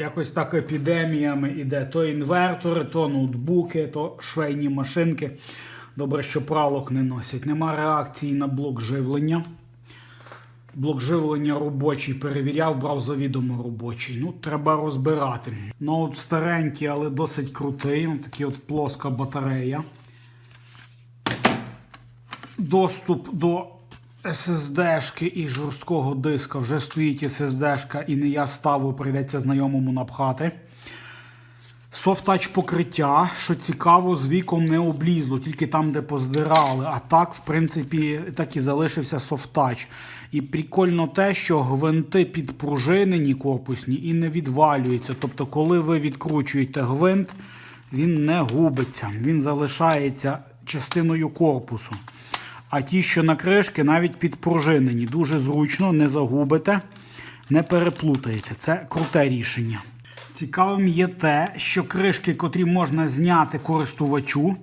Якось так епідеміями іде. То інвертори, то ноутбуки, то швейні машинки. Добре, що пралок не носять. Нема реакції на блок живлення. Блок живлення робочий перевіряв, брав завідомо робочий. Ну, треба розбирати. Ноут старенький, але досить крутий. Такий от плоска батарея. Доступ до SSD-шки і жорсткого диска. Вже стоїть SSD-шка і не я ставив, прийдеться знайомому напхати. Софт-тач покриття, що цікаво, з віком не облізло, тільки там, де поздирали. А так, в принципі, так і залишився софт-тач. І прикольно те, що гвинти підпружинені корпусні і не відвалюються. Тобто, коли ви відкручуєте гвинт, він не губиться, він залишається частиною корпусу. А ті, що на кришки, навіть підпружинені. Дуже зручно, не загубите, не переплутаєте. Це круте рішення. Цікавим є те, що кришки, котрі можна зняти користувачу,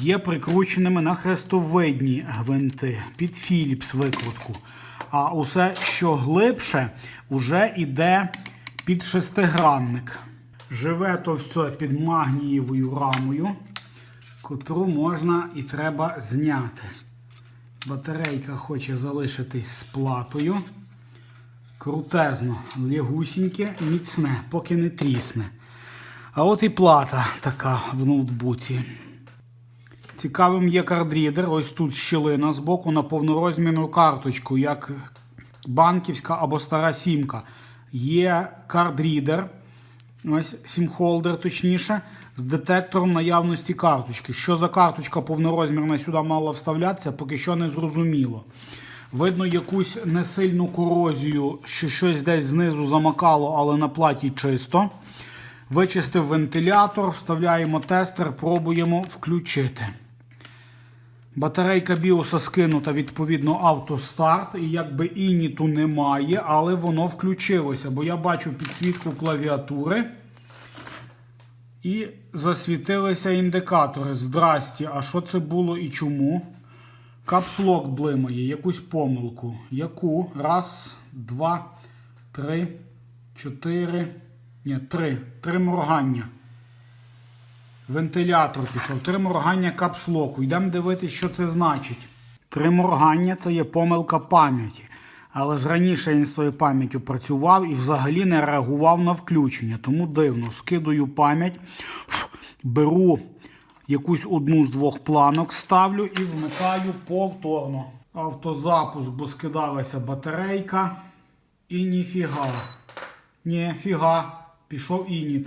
є прикрученими на хрестовидні гвинти під Philips викрутку. А усе, що глибше, уже йде під шестигранник. Живе то все під магнієвою рамою, котру можна і треба зняти. Батарейка хоче залишитись з платою. Крутезно, лягусіньке, міцне, поки не трісне. А от і плата така в ноутбуці. Цікавим є кардрідер. Ось тут щілина збоку на повнорозмірну карточку, як банківська або стара сімка. Є кардрідер, ось сімхолдер, точніше, з детектором наявності карточки. Що за карточка повнорозмірна сюди мала вставлятися, поки що не зрозуміло. Видно якусь несильну корозію, що щось десь знизу замакало, але на платі чисто. Вичистив вентилятор, вставляємо тестер, пробуємо включити. Батарейка біоса скинута, відповідно, автостарт. І якби ініту немає, але воно включилося, бо я бачу підсвітку клавіатури. І засвітилися індикатори. Здрасті, а що це було і чому? Капслок блимає, якусь помилку. Яку? Раз, два, три, чотири. Ні, три. Три моргання. Вентилятор пішов. Три моргання капслоку. Йдемо дивитися, що це значить. Три моргання це є помилка пам'яті. Але ж раніше він з тою пам'яттю працював і взагалі не реагував на включення. Тому дивно, скидаю пам'ять, беру якусь одну з двох планок, ставлю і вмикаю повторно. Автозапуск, бо скидалася батарейка. І ніфіга. Ніфіга. Пішов ініт.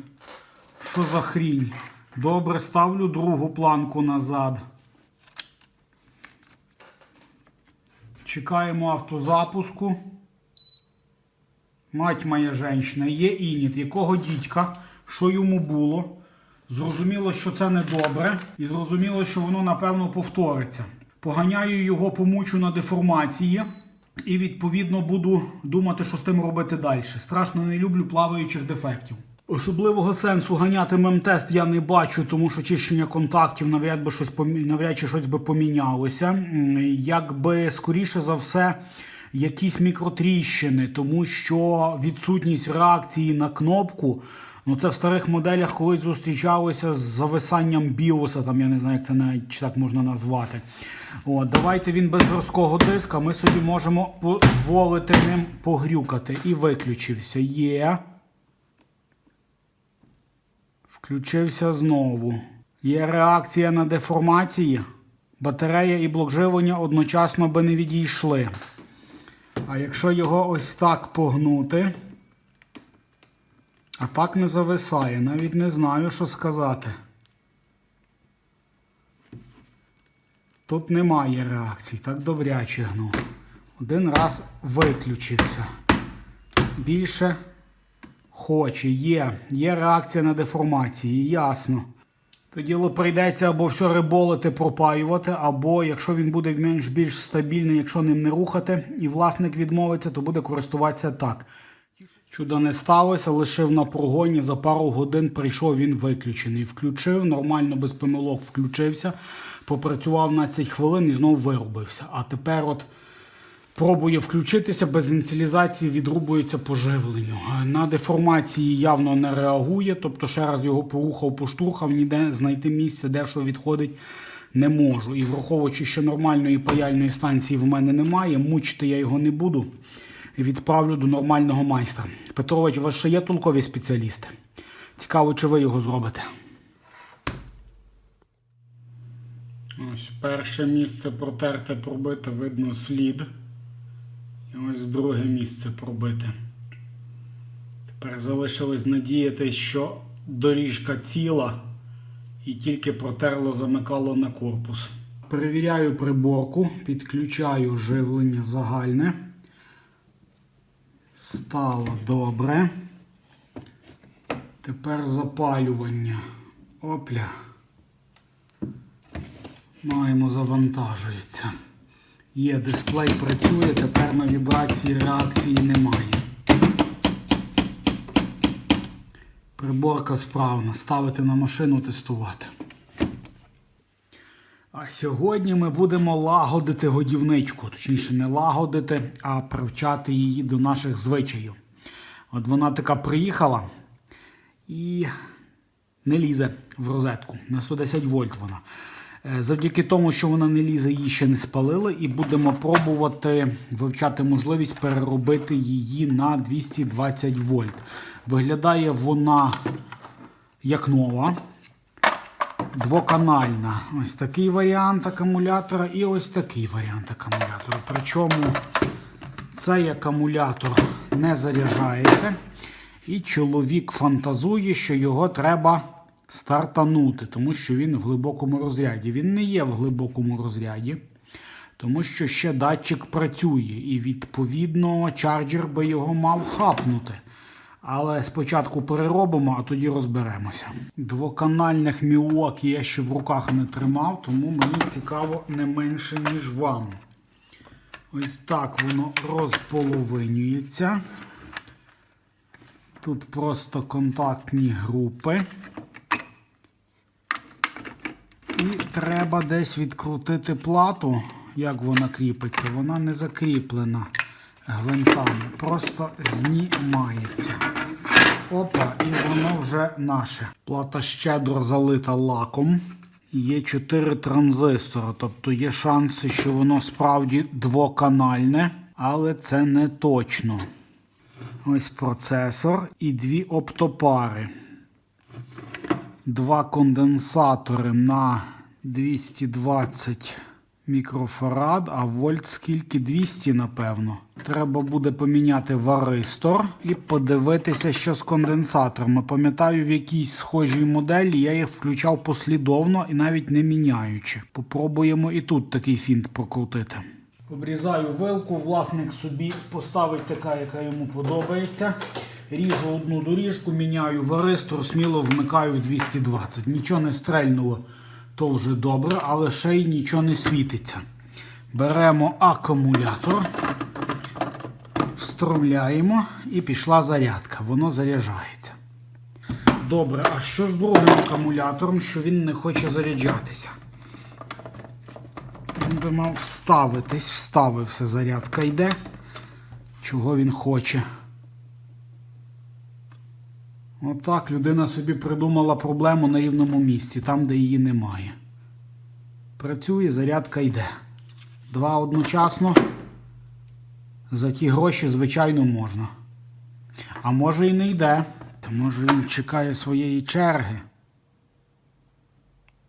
Що за хрінь? Добре, ставлю другу планку назад. Чекаємо автозапуску. Мать моя женщина, є ініт, якого дідька, що йому було. Зрозуміло, що це не добре, і зрозуміло, що воно напевно повториться. Поганяю його, помучу на деформації, і відповідно буду думати, що з тим робити далі. Страшно не люблю плаваючих дефектів. Особливого сенсу ганяти мемтест я не бачу, тому що чищення контактів навряд би щось навряд чи щось би помінялося. Якби скоріше за все. Якісь мікротріщини, тому що відсутність реакції на кнопку, ну це в старих моделях колись зустрічалося з зависанням біоса, там я не знаю, як це навіть чи так можна назвати. От, давайте він без жорсткого диска, ми собі можемо дозволити ним погрюкати. І виключився. Є. Включився знову. Є реакція на деформації. Батарея і блок живлення одночасно би не відійшли. А якщо його ось так погнути, а так не зависає, навіть не знаю, що сказати. Тут немає реакцій, так добряче гну. Один раз виключився. Більше хоче, є. Є реакція на деформації, ясно. Тоді прийдеться або все риболити, пропаювати, або якщо він буде менш більш стабільний, якщо ним не рухати, і власник відмовиться, то буде користуватися так. Чудо не сталося, лишив на прогоні, за пару годин прийшов він виключений. Включив, нормально без помилок включився, попрацював на цих хвилин і знову виробився. А тепер от Пробує включитися, без ініціалізації відрубується по живленню. На деформації явно не реагує, тобто ще раз його порухав, поштурхав, ніде знайти місце, де що відходить, не можу. І враховуючи, що нормальної паяльної станції в мене немає, мучити я його не буду. Відправлю до нормального майстра. Петрович, у вас ще є толкові спеціалісти? Цікаво, чи ви його зробите. Ось перше місце протерте пробите, видно слід. Ось друге місце пробите. Тепер залишилось надіятися, що доріжка ціла і тільки протерло замикало на корпус. Перевіряю приборку, підключаю живлення загальне. Стало добре. Тепер запалювання. Опля. Маємо завантажується. Є дисплей працює, тепер на вібрації реакції немає. Приборка справна. Ставити на машину тестувати. А сьогодні ми будемо лагодити годівничку. Точніше, не лагодити, а привчати її до наших звичаїв. От вона така приїхала і не лізе в розетку. На 110 вольт вона. Е, Завдяки тому, що вона не лізе, її ще не спалили, і будемо пробувати вивчати можливість переробити її на 220 вольт. Виглядає вона як нова, двоканальна. Ось такий варіант акумулятора і ось такий варіант акумулятора. Причому цей акумулятор не заряджається, і чоловік фантазує, що його треба стартанути, тому що він в глибокому розряді. Він не є в глибокому розряді, тому що ще датчик працює, і відповідно чарджер би його мав хапнути. Але спочатку переробимо, а тоді розберемося. Двоканальних мілок я ще в руках не тримав, тому мені цікаво не менше, ніж вам. Ось так воно розполовинюється. Тут просто контактні групи. І треба десь відкрутити плату, як вона кріпиться. Вона не закріплена гвинтами, просто знімається. Опа, і воно вже наше. Плата щедро залита лаком. Є 4 транзистори, тобто є шанси, що воно справді двоканальне, але це не точно. Ось процесор і дві оптопари. Два конденсатори на 220 мікрофарад, а вольт скільки 200, напевно. Треба буде поміняти варистор і подивитися, що з конденсаторами. Пам'ятаю, в якійсь схожій моделі я їх включав послідовно і навіть не міняючи. Попробуємо і тут такий фінт прокрутити. Обрізаю вилку, власник собі поставить така, яка йому подобається. Ріжу одну доріжку, міняю варистор, сміло вмикаю 220. Нічого не стрельнуло, то вже добре, але ще й нічого не світиться. Беремо акумулятор, встромляємо і пішла зарядка. Воно заряджається. Добре, а що з другим акумулятором, що він не хоче заряджатися? Він би мав вставитись, вставився, зарядка йде. Чого він хоче? Отак людина собі придумала проблему на рівному місці, там, де її немає. Працює, зарядка йде. Два одночасно. За ті гроші, звичайно, можна. А може і не йде. Та може він чекає своєї черги.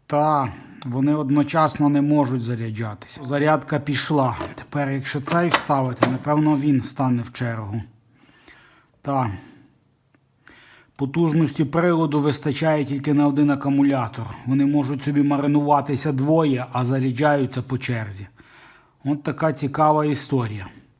Та, вони одночасно не можуть заряджатися. Зарядка пішла. Тепер, якщо цей вставити, напевно, він стане в чергу. Та. Потужності приладу вистачає тільки на один акумулятор. Вони можуть собі маринуватися двоє, а заряджаються по черзі. От така цікава історія.